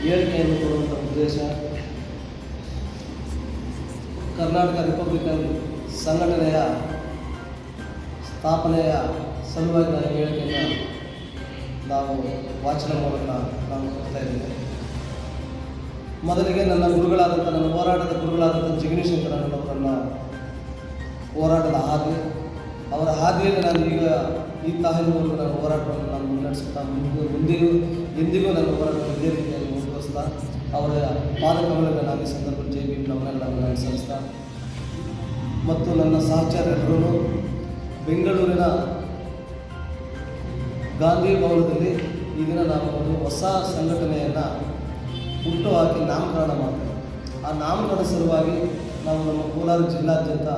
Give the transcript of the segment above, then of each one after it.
ಹೇಳಿಕೆಯನ್ನು ಕೊಡುವಂಥ ಉದ್ದೇಶ ಕರ್ನಾಟಕ ರಿಪಬ್ಲಿಕನ್ ಸಂಘಟನೆಯ ಸ್ಥಾಪನೆಯ ಸಲುವಾಗಿ ನಾನು ಹೇಳಿಕೆಯನ್ನು ನಾವು ವಾಚನ ಮೂಲಕ ನಾನು ಕೊಡ್ತಾ ಇದ್ದೇವೆ ಮೊದಲಿಗೆ ನನ್ನ ಗುರುಗಳಾದಂಥ, ನನ್ನ ಹೋರಾಟದ ಗುರುಗಳಾದಂಥ ಜಗದೀಶ್ ಶಂಕರಣ್ಣನವರನ್ನು ಹೋರಾಟದ ಹಾದಿ ಅವರ ಹಾದಿಯಲ್ಲಿ ನಾನು ಈಗ ಈ ತಾಯಿನವರೆಗೂ ನನ್ನ ಹೋರಾಟವನ್ನು ನಾನು ಮುನ್ನಡೆಸುತ್ತಾ ಮುಂದಿಗೂ ಮುಂದಿಗೂ ಎಂದಿಗೂ ನನ್ನ ಹೋರಾಟ ಇದೇ ರೀತಿಯ ಅವರ ಪಾದಕಗಳನ್ನು ನಾನು ಈ ಸಂದರ್ಭದಲ್ಲಿ ಜೈ ಭೀಮ್ ಸಂಸ್ಥಾ. ಮತ್ತು ನನ್ನ ಸಹಚರ್ಯರು ಬೆಂಗಳೂರಿನ ಗಾಂಧಿ ಭವನದಲ್ಲಿ ಈ ದಿನ ನಾವು ಒಂದು ಹೊಸ ಸಂಘಟನೆಯನ್ನು ಹುಟ್ಟು ಹಾಕಿ ನಾಮಕರಣ ಮಾಡ್ತೇವೆ ಆ ನಾಮಕರಣ ಸಲುವಾಗಿ ನಾವು ನಮ್ಮ ಕೋಲಾರ ಜಿಲ್ಲಾದ್ಯಂತ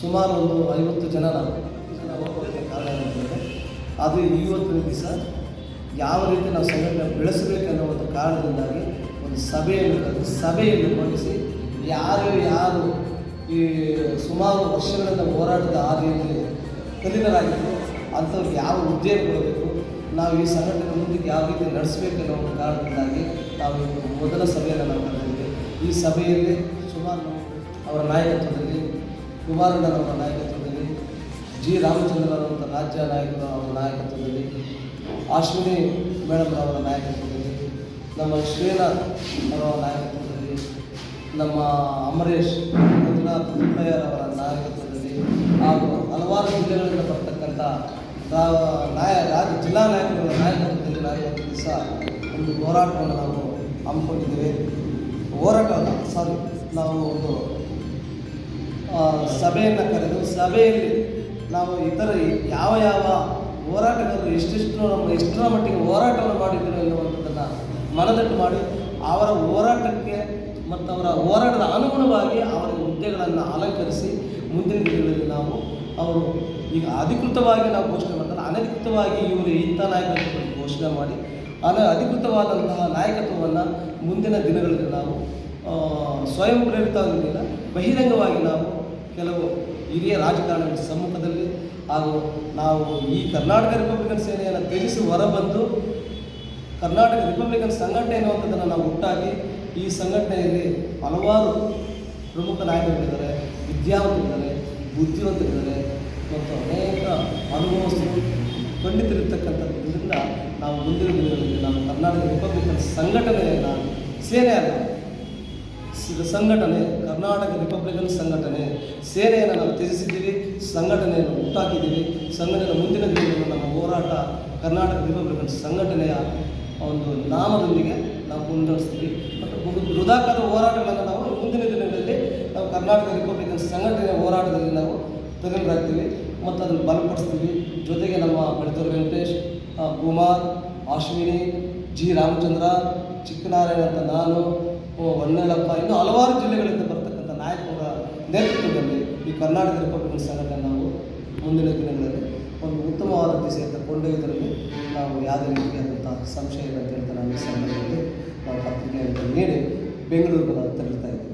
ಸುಮಾರು ಒಂದು ಐವತ್ತು ಜನ ನಾವು ಕಾರಣ ಅದು ಇವತ್ತಿನ ದಿವಸ ಯಾವ ರೀತಿ ನಾವು ಸಭೆಯನ್ನು ಬೆಳೆಸಬೇಕು ಅನ್ನೋ ಒಂದು ಕಾರಣದಿಂದಾಗಿ ಒಂದು ಸಭೆಯನ್ನು ಕರೆದು ಸಭೆಯನ್ನು ಮಂಡಿಸಿ, ಯಾರು ಯಾರು ಈ ಸುಮಾರು ವರ್ಷಗಳಿಂದ ಹೋರಾಟದ ಹಾದಿಯಲ್ಲಿ ಕಲಿತರಾಗಿದ್ದು ಅಂಥವ್ರಿಗೆ ಯಾವ ಉದ್ಯೋಗ ಕೊಡಬೇಕು ನಾವು ಈ ಸಂಘಟನೆ ಮುಂದಕ್ಕೆ ಯಾವ ರೀತಿ ನಡೆಸಬೇಕು ಅನ್ನೋ ಒಂದು ಕಾರಣದಿಂದಾಗಿ ನಾವು ಮೊದಲ ಸಭೆಯನ್ನು ನಾವು ಕರೆದಿದ್ದೇವೆ ಈ ಸಭೆಯಲ್ಲಿ ಸುಮಾರು ಅವರ ನಾಯಕತ್ವದಲ್ಲಿ, ಕುಮಾರಣ್ಣನವರ ನಾಯಕತ್ವದಲ್ಲಿ, ಜಿ. ರಾಮಚಂದ್ರನವರ ರಾಜ್ಯ ನಾಯಕರು ಅವರ ನಾಯಕತ್ವದಲ್ಲಿ ಅಶ್ವಿನಿ ಮೇಡಮ್ ಅವರ ನಾಯಕತ್ವದಲ್ಲಿ, ನಮ್ಮ ಶ್ರೀನಾಥ್ ಅವರ ನಾಯಕತ್ವದಲ್ಲಿ, ನಮ್ಮ ಅಮರೇಶ್ ಮಂಜುನಾಥ್ ಅವರ ನಾಯಕತ್ವದಲ್ಲಿ ಹಾಗೂ ಹಲವಾರು ಜಿಲ್ಲೆಗಳಿಂದ ಬರ್ತಕ್ಕಂಥ ನಾಯ ರಾಜ್ಯ ಜಿಲ್ಲಾ ನಾಯಕರ ನಾಯಕತ್ವದಲ್ಲಿ ನಾವು ಇವತ್ತು ದಿವಸ ಒಂದು ಹೋರಾಟವನ್ನು ನಾವು ಹಮ್ಮಿಕೊಂಡಿದ್ದೇವೆ. ಹೋರಾಟ ಅಲ್ಲ ಸಾರಿ ನಾವು ಒಂದು ಸಭೆಯನ್ನು ಕರೆದು, ಸಭೆಯಲ್ಲಿ ನಾವು ಇತರ ಯಾವ ಯಾವ ಹೋರಾಟಗಾರರು ಎಷ್ಟೆಷ್ಟು ನಮ್ಮ ಎಷ್ಟರ ಮಟ್ಟಿಗೆ ಹೋರಾಟವನ್ನು ಮಾಡಿದ್ರು ಎನ್ನುವಂಥದ್ದನ್ನು ಮನದಟ್ಟು ಮಾಡಿ ಅವರ ಹೋರಾಟಕ್ಕೆ ಮತ್ತು ಅವರ ಹೋರಾಟದ ಅನುಗುಣವಾಗಿ ಅವರ ಹುದ್ದೆಗಳನ್ನು ಅಲಂಕರಿಸಿ ಮುಂದಿನ ದಿನಗಳಲ್ಲಿ ನಾವು ಅವರು ಈಗ ಅಧಿಕೃತವಾಗಿ ನಾವು ಘೋಷಣೆ ಮಾಡ್ತಾರೆ. ಅನಧಿಕೃತವಾಗಿ ಇವರು ಇಂಥ ನಾಯಕತ್ವ ಘೋಷಣೆ ಮಾಡಿ, ಅನ ಅಧಿಕೃತವಾದಂತಹ ನಾಯಕತ್ವವನ್ನು ಮುಂದಿನ ದಿನಗಳಲ್ಲಿ ನಾವು ಸ್ವಯಂ ಪ್ರೇರಿತವಾಗಿಲ್ಲ ಬಹಿರಂಗವಾಗಿ ನಾವು ಕೆಲವು ಹಿರಿಯ ರಾಜಕಾರಣಿಗಳ ಸಮ್ಮುಖದಲ್ಲಿ ಹಾಗೂ ನಾವು ಈ ಕರ್ನಾಟಕ ರಿಪಬ್ಲಿಕನ್ ಸೇನೆಯನ್ನು ತ್ಯಜಿಸಿ ಹೊರಬಂದು ಕರ್ನಾಟಕ ರಿಪಬ್ಲಿಕನ್ ಸಂಘಟನೆ ಎನ್ನುವಂಥದ್ದನ್ನು ನಾವು ಹುಟ್ಟಾಗಿ ಈ ಸಂಘಟನೆಯಲ್ಲಿ ಹಲವಾರು ಪ್ರಮುಖ ನಾಯಕರಿದ್ದಾರೆ ವಿದ್ಯಾವಂತರಿದ್ದಾರೆ, ಬುದ್ಧಿವಂತರಿದ್ದಾರೆ ಮತ್ತು ಅನೇಕ ಅನುಭವಸ್ಥರು ಪಂಡಿತರಿರ್ತಕ್ಕಂಥದ್ದರಿಂದ ನಾವು ಮುಂದಿನ ದಿನಗಳಲ್ಲಿ ನಾವು ಕರ್ನಾಟಕ ರಿಪಬ್ಲಿಕನ್ ಸಂಘಟನೆಯನ್ನು ಸೇನೆ ಸಂಘಟನೆ, ಕರ್ನಾಟಕ ರಿಪಬ್ಲಿಕನ್ ಸಂಘಟನೆ. ಸೇನೆಯನ್ನು ನಾವು ತ್ಯಜಿಸಿದ್ದೀವಿ, ಸಂಘಟನೆಯನ್ನು ಹುಟ್ಟಾಕಿದ್ದೀವಿ. ಸಂಘಟನೆ ಮುಂದಿನ ದಿನಗಳಲ್ಲಿ ನಮ್ಮ ಹೋರಾಟ ಕರ್ನಾಟಕ ರಿಪಬ್ಲಿಕನ್ ಸಂಘಟನೆಯ ಒಂದು ನಾಮದೊಂದಿಗೆ ನಾವು ಮುಂದುವರಿಸ್ತೀವಿ. ಮತ್ತು ವೃದಾಕಾರದ ಹೋರಾಟಗಳನ್ನು ನಾವು ಮುಂದಿನ ದಿನಗಳಲ್ಲಿ ನಾವು ಕರ್ನಾಟಕ ರಿಪಬ್ಲಿಕನ್ ಸಂಘಟನೆಯ ಹೋರಾಟದಲ್ಲಿ ನಾವು ತಗೊಂಡಾಗ್ತೀವಿ ಮತ್ತು ಅದನ್ನು ಬಲಪಡಿಸ್ತೀವಿ. ಜೊತೆಗೆ ನಮ್ಮ ಬೆಳತೂರು ವೆಂಕಟೇಶ್ ಕುಮಾರ್, ಅಶ್ವಿನಿ, ಜಿ. ರಾಮಚಂದ್ರ, ಚಿಕ್ಕನಾರಾಯಣ ಅಂತ ನಾನು ಓ, ಹೊನ್ನೆಲಪ್ಪ ಇನ್ನೂ ಹಲವಾರು ಜಿಲ್ಲೆಗಳಿಂದ ಬರ್ತಕ್ಕಂಥ ನಾಯಕರ ನೇತೃತ್ವದಲ್ಲಿ ಈ ಕರ್ನಾಟಕ ರಿಪಬ್ಲಿಕ್ ಸಂಘಟನೆ ನಾವು ಮುಂದಿನ ದಿನಗಳಲ್ಲಿ ಒಂದು ಉತ್ತಮವಾದ ದಿಸೆಯಿಂದ ಕೊಂಡೊಯ್ಯುವುದರಲ್ಲಿ ನಾವು ಯಾವುದೇ ರೀತಿಯಾದಂಥ ಸಂಶಯ ಅಂತ ಹೇಳ್ತಾ ನಾನು ಈ ಸಂದರ್ಭದಲ್ಲಿ ನಾವು ಪತ್ರಿಕೆಯನ್ನು ನೀಡಿ ಬೆಂಗಳೂರಿಗೆ ನಾವು ತೆರಳುತ್ತಾ ಇದ್ದೀವಿ.